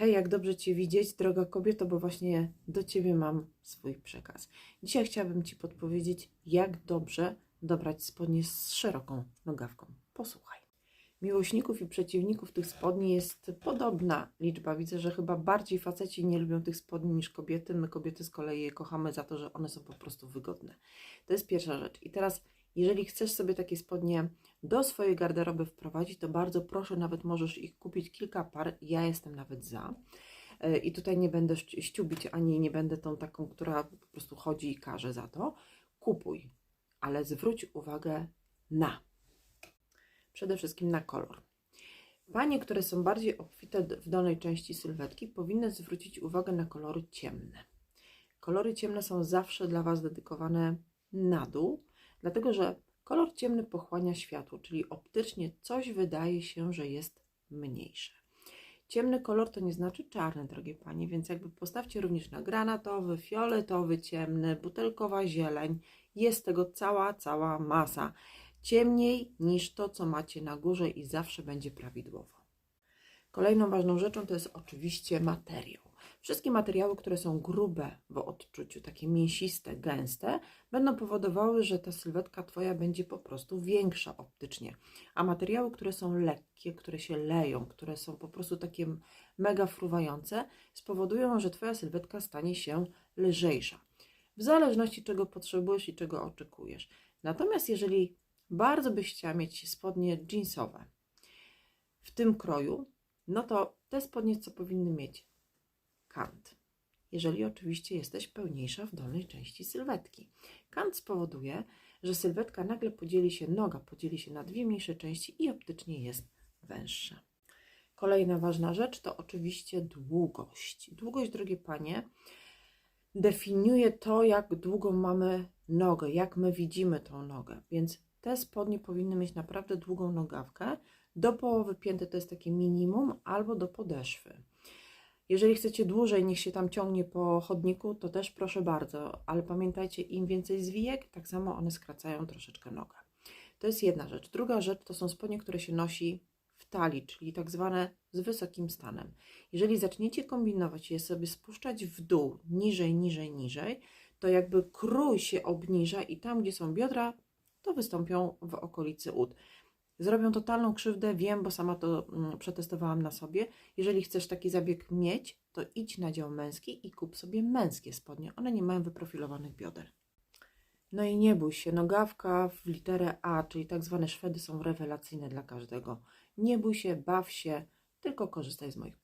Hej, jak dobrze Cię widzieć, droga kobieto, bo właśnie do Ciebie mam swój przekaz. Dzisiaj chciałabym Ci podpowiedzieć, jak dobrze dobrać spodnie z szeroką nogawką. Posłuchaj. Miłośników i przeciwników tych spodni jest podobna liczba. Widzę, że chyba bardziej faceci nie lubią tych spodni niż kobiety. My kobiety z kolei je kochamy za to, że one są po prostu wygodne. To jest pierwsza rzecz. I teraz, jeżeli chcesz sobie takie spodnie do swojej garderoby wprowadzić, to bardzo proszę, nawet możesz ich kupić kilka par. Ja jestem nawet za. E, I tutaj nie będę ści- ściubić, ani nie będę tą taką, która po prostu chodzi i każe za to. Kupuj, ale zwróć uwagę na przede wszystkim na kolor. Panie, które są bardziej obfite w dolnej części sylwetki, powinny zwrócić uwagę na kolory ciemne. Kolory ciemne są zawsze dla Was dedykowane na dół, dlatego że kolor ciemny pochłania światło, czyli optycznie coś wydaje się, że jest mniejsze. Ciemny kolor to nie znaczy czarny, drogie panie, więc jakby postawcie również na granatowy, fioletowy, ciemny, butelkowa zieleń. Jest tego cała, cała masa. Ciemniej niż to, co macie na górze i zawsze będzie prawidłowo. Kolejną ważną rzeczą to jest oczywiście materiał. Wszystkie materiały, które są grube w odczuciu, takie mięsiste, gęste, będą powodowały, że ta sylwetka Twoja będzie po prostu większa optycznie. A materiały, które są lekkie, które się leją, które są po prostu takie mega fruwające, spowodują, że Twoja sylwetka stanie się lżejsza. W zależności czego potrzebujesz i czego oczekujesz. Natomiast jeżeli bardzo byś chciała mieć spodnie jeansowe w tym kroju, no to te spodnie co powinny mieć? Kant. Jeżeli oczywiście jesteś pełniejsza w dolnej części sylwetki. Kant spowoduje, że sylwetka nagle podzieli się, noga podzieli się na dwie mniejsze części i optycznie jest węższa. Kolejna ważna rzecz to oczywiście długość. Długość, drogie panie, definiuje to, jak długą mamy nogę, jak my widzimy tą nogę. Więc te spodnie powinny mieć naprawdę długą nogawkę. Do połowy pięty to jest takie minimum, albo do podeszwy. Jeżeli chcecie dłużej, niech się tam ciągnie po chodniku, to też proszę bardzo, ale pamiętajcie, im więcej zwijek, tak samo one skracają troszeczkę nogę. To jest jedna rzecz. Druga rzecz to są spodnie, które się nosi w talii, czyli tak zwane z wysokim stanem. Jeżeli zaczniecie kombinować je sobie spuszczać w dół, niżej, niżej, niżej, to jakby krój się obniża i tam, gdzie są biodra, to wystąpią w okolicy ud. Zrobią totalną krzywdę, wiem, bo sama to mm, przetestowałam na sobie. Jeżeli chcesz taki zabieg mieć, to idź na dział męski i kup sobie męskie spodnie. One nie mają wyprofilowanych bioder. No i nie bój się, nogawka w literę A, czyli tak zwane Szwedy są rewelacyjne dla każdego. Nie bój się, baw się, tylko korzystaj z moich porad.